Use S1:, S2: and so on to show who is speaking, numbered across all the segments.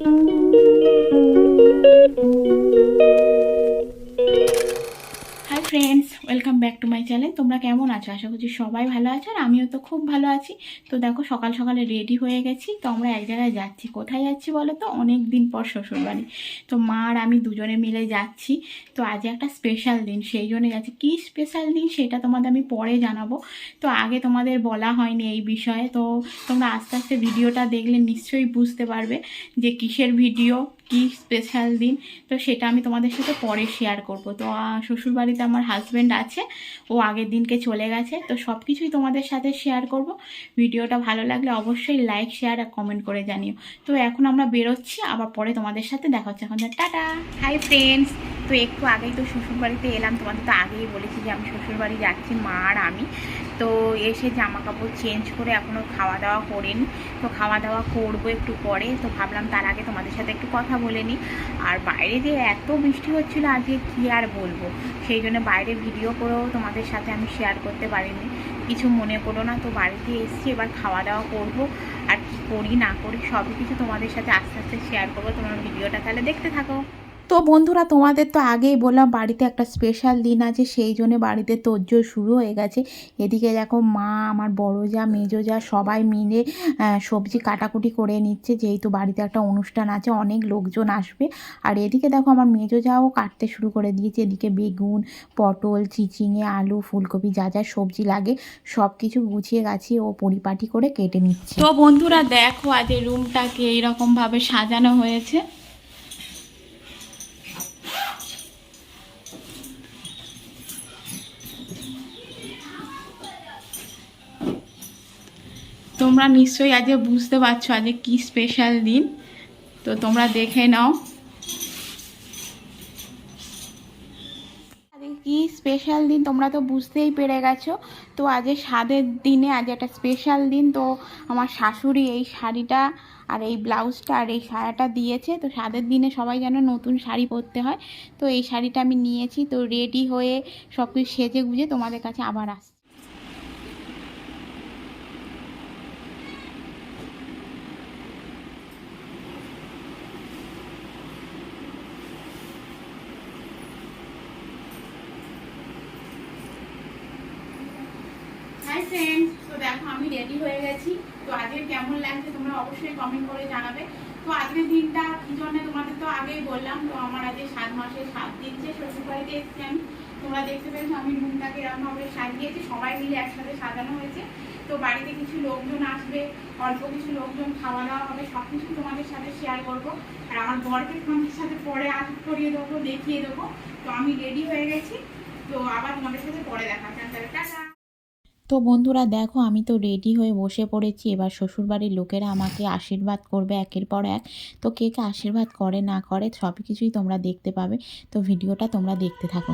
S1: Hi back to my channel তোমরা কেমন আছো? আশা করছি সবাই ভালো আছো আর আমিও তো খুব ভালো আছি। তো দেখো, সকাল সকালে রেডি হয়ে গেছি। তো আমরা এক জায়গায় যাচ্ছি। কোথায় যাচ্ছি বলো তো? অনেক দিন পর শ্বশুরবাড়ি। তো মা আর আমি দুজনে মিলে যাচ্ছি। তো আজ একটা স্পেশাল দিন, সেই জন্য যাচ্ছি। কী স্পেশাল দিন সেটা তোমাদের আমি পরে জানাব। তো আগে তোমাদের বলা হয়নি এই বিষয়ে। তো তোমরা আস্তে আস্তে ভিডিওটা দেখলে নিশ্চয়ই বুঝতে পারবে যে কিসের ভিডিও। কি স্পেশাল দিন? তো সেটা আমি তোমাদের সাথে পরে শেয়ার করব। তো শ্বশুরবাড়িতে আমার হাজব্যান্ড আছে, ও আগের দিনকে চলে গেছে, তো সব কিছুই তোমাদের সাথে শেয়ার করব। ভিডিওটা ভালো লাগলে অবশ্যই লাইক শেয়ার আর কমেন্ট করে জানিও। তো এখন আমরা বেরোচ্ছি, আবার পরে তোমাদের সাথে দেখা হচ্ছে। এখন টাটা! হাই ফ্রেন্ডস তো একটু আগেই তো শ্বশুরবাড়িতে এলাম, তোমাদের তো আগেই বলেছি যে আমি শ্বশুরবাড়ি যাচ্ছি, মা আর আমি। তো এসে জামা কাপড় চেঞ্জ করে এখনও খাওয়া দাওয়া করিনি। তো খাওয়া দাওয়া করব একটু পরে। তো ভাবলাম তার আগে তোমাদের সাথে একটু কথা বলে নিই। আর বাইরে যে এত বৃষ্টি হচ্ছিল, আজকে কী আর বলব? সেই জন্য বাইরে ভিডিও করেও তোমাদের সাথে আমি শেয়ার করতে পারিনি। কিছু মনে করো না, তো বাড়িতে এসছি, এবার খাওয়া দাওয়া করব। আর কি করি, না করি, সবই কিছু তোমাদের সাথে আস্তে আস্তে শেয়ার করব। তোমার ভিডিওটা তাহলে দেখতে থাকো। তো বন্ধুরা, তোমাদের তো আগেই বললাম বাড়িতে একটা স্পেশাল দিন আছে, সেই জন্য বাড়িতে তোরজোর শুরু হয়ে গেছে। এদিকে দেখো মা, আমার বড় যা, মেজো যা, সবাই মিলে সবজি কাটাকুটি করে নিচ্ছে। যেহেতু বাড়িতে একটা অনুষ্ঠান আছে, অনেক লোকজন আসবে। আর এদিকে দেখো আমার মেজো যাও কাটতে শুরু করে দিয়েছে। এদিকে বেগুন, পটল, চিচিঙে, আলু, ফুলকপি যা যা সবজি লাগে সব কিছু গুছিয়ে গাছিয়ে ও পরিপাটি করে কেটে নিচ্ছে। তো বন্ধুরা, দেখো আজ এই রুমটাকে এইরকমভাবে সাজানো হয়েছে। তোমরা নিশ্চয়ই আজকে বুঝতে পারছ, আজকে কি স্পেশাল দিন। তো তোমরা দেখে নাও। কি স্পেশাল দিন তোমরা তো বুঝতেই পেরে গেছো। তো আজকে স্বাদের দিনে আজ একটা স্পেশাল দিন। তো আমার শাশুড়ি এই শাড়িটা আর এই ব্লাউজটা আর এই সায়াটা দিয়েছে। তো স্বাদের দিনে সবাই যেন নতুন শাড়ি পরতে হয়। তো এই শাড়িটা আমি নিয়েছি। তো রেডি হয়ে সব কিছু সেজে গুজে তোমাদের কাছে আবার আসছি হাই ফ্রেন্ডস তো দেখো আমি রেডি হয়ে গেছি। তো আজকে কেমন লাগছে তোমরা অবশ্যই কমেন্ট করে জানাবে। তো আজকের দিনটা কি জন্য তোমাদের তো আগেই বললাম, তো আমার আজকে সাত মাসে সাত দিচ্ছে শ্বশুর বাড়িতে এসেছি আমি। তোমরা দেখতে পেয়েছ আমি রুমটাকে এরকমভাবে সাজিয়েছি সবাই মিলে একসাথে সাজানো হয়েছে। তো বাড়িতে কিছু লোকজন আসবে, অল্প কিছু লোকজন খাওয়া দাওয়া হবে সব কিছু তোমাদের সাথে শেয়ার করব। আর আমার বরকে তোমাদের সাথে পরে আস করিয়ে দেবো, দেখিয়ে দেবো। তো আমি রেডি হয়ে গেছি। তো আবার তোমাদের সাথে পরে দেখা টাটা! তো বন্ধুরা দেখো, আমি তো রেডি হয়ে বসে পড়েছি। এবার শ্বশুরবাড়ির লোকেরা আমাকে আশীর্বাদ করবে একের পর এক। তো কে কে আশীর্বাদ করে না করে সব কিছুই তোমরা দেখতে পাবে। তো ভিডিওটা তোমরা দেখতে থাকো।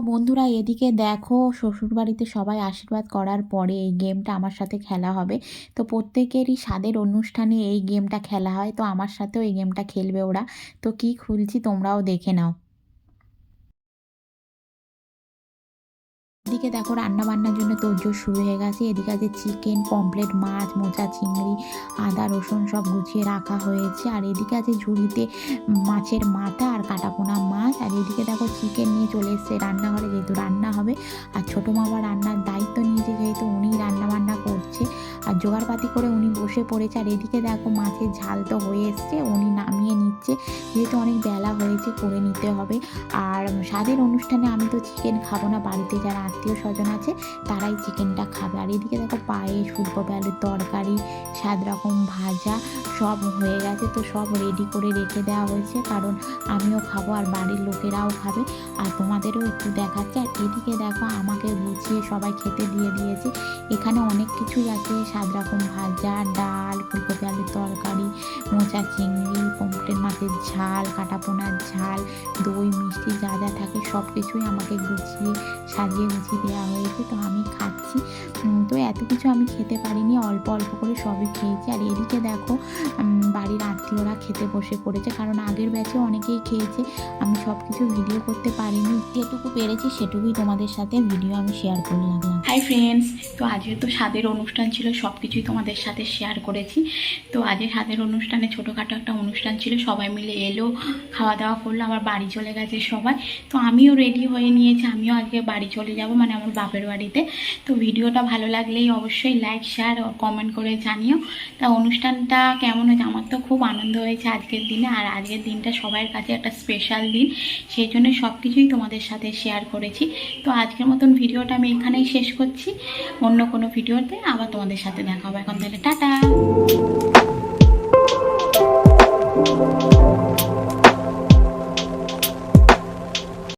S1: বন্ধুরা, এদিকে দেখো, শ্বশুরবাড়িতে সবাই আশীর্বাদ করার পরে এই গেমটা আমার সাথে খেলা হবে। তো প্রত্যেকেরই স্বাদের অনুষ্ঠানে এই গেমটা খেলা হয়, তো আমার সাথেও এই গেমটা খেলবে ওরা। তো কি খুলছি তোমরাও দেখে নাও। এদিকে দেখো রান্না বান্নার জন্য তোরজোর শুরু হয়ে গেছে। এদিকে আছে চিকেন পমপ্লেট মাছ, মোচা, চিংড়ি, আদা, রসুন সব গুছিয়ে রাখা হয়েছে। আর এদিকে আছে ঝুড়িতে মাছের মাথা আর কাটাপোনা মাছ। আর এদিকে দেখো চিকেন নিয়ে চলে এসছে রান্নাঘরে, যেহেতু রান্না হবে। আর ছোটো মামা রান্নার দায়িত্ব নিয়েছে, যেহেতু উনি রান্না বান্না করছে। আর জোগাড়পাতি করে উনি বসে পড়েছে। আর এদিকে দেখো মাছের ঝাল তো হয়ে এসছে, উনি নামিয়ে নিচ্ছে। যেহেতু অনেক বেলা হয়েছে, করে নিতে হবে। আর স্বাদের অনুষ্ঠানে আমি তো চিকেন খাব না, বাড়িতে যারা আত্মীয় স্বজন আছে, তারাই চিকেনটা খাবে। আর এদিকে দেখো পায়েস, ফুলকপি, আলুর তরকারি সাত রকম ভাজা সব হয়ে গেছে। তো সব রেডি করে রেখে দেওয়া হয়েছে, কারণ আমিও খাব আর বাড়ির লোকেরাও খাবে। আর তোমাদেরও একটু দেখাচ্ছে। আর এদিকে দেখো আমাকে গুছিয়ে সবাই খেতে দিয়ে দিয়েছে। এখানে অনেক কিছুই আছে সাত রকম ভাজা, ডাল, ফুলকপি, আলুর তরকারি, মোচা, চিংড়ি, পমফ্রেট মাছের ঝাল, কাটাপোনার ঝাল, দই, মিষ্টি যা যা থাকে সব কিছুই আমাকে গুছিয়ে সাজিয়ে গুছিয়ে দেওয়া হয়েছে, তো আমি খাচ্ছি। তো এত কিছু আমি খেতে পারিনি, অল্প অল্প করে সবই খেয়েছি। আর এদিকে দেখো বাড়ির আত্মীয়রা খেতে বসে পড়েছে, কারণ আগের ব্যাচে অনেকেই খেয়েছে। আমি সব কিছু ভিডিও করতে পারিনি, যেটুকু পেরেছি সেটুকুই তোমাদের সাথে ভিডিও আমি শেয়ার করলাম।
S2: হাই ফ্রেন্ডস তো আজকে তো স্বাদের অনুষ্ঠান ছিল সব কিছুই তোমাদের সাথে শেয়ার করেছি। তো আজকে স্বাদের অনুষ্ঠানে ছোটোখাটো একটা অনুষ্ঠান ছিল, সবাই মিলে এলো, খাওয়া দাওয়া করল, আবার বাড়ি চলে গেছে সবাই। তো আমিও রেডি হয়ে নিয়েছি, আমিও আজকে বাড়ি চলে যাব। মানে আমার বাপের বাড়িতে। তো ভিডিওটা ভালো লাগলেই অবশ্যই লাইক শেয়ার কমেন্ট করে জানিও। তা অনুষ্ঠানটা কেমন হয়েছে? আমার তো খুব আনন্দ হয়েছে আজকের দিনে। আর আজকের দিনটা সবার কাছে একটা স্পেশাল দিন। সেই জন্য সব কিছুই তোমাদের সাথে শেয়ার করেছি। তো আজকের মতন ভিডিওটা আমি এখানেই শেষ করছি। অন্য কোনো ভিডিওতে আবার তোমাদের সাথে দেখা হবে। এখন তাহলে টাটা!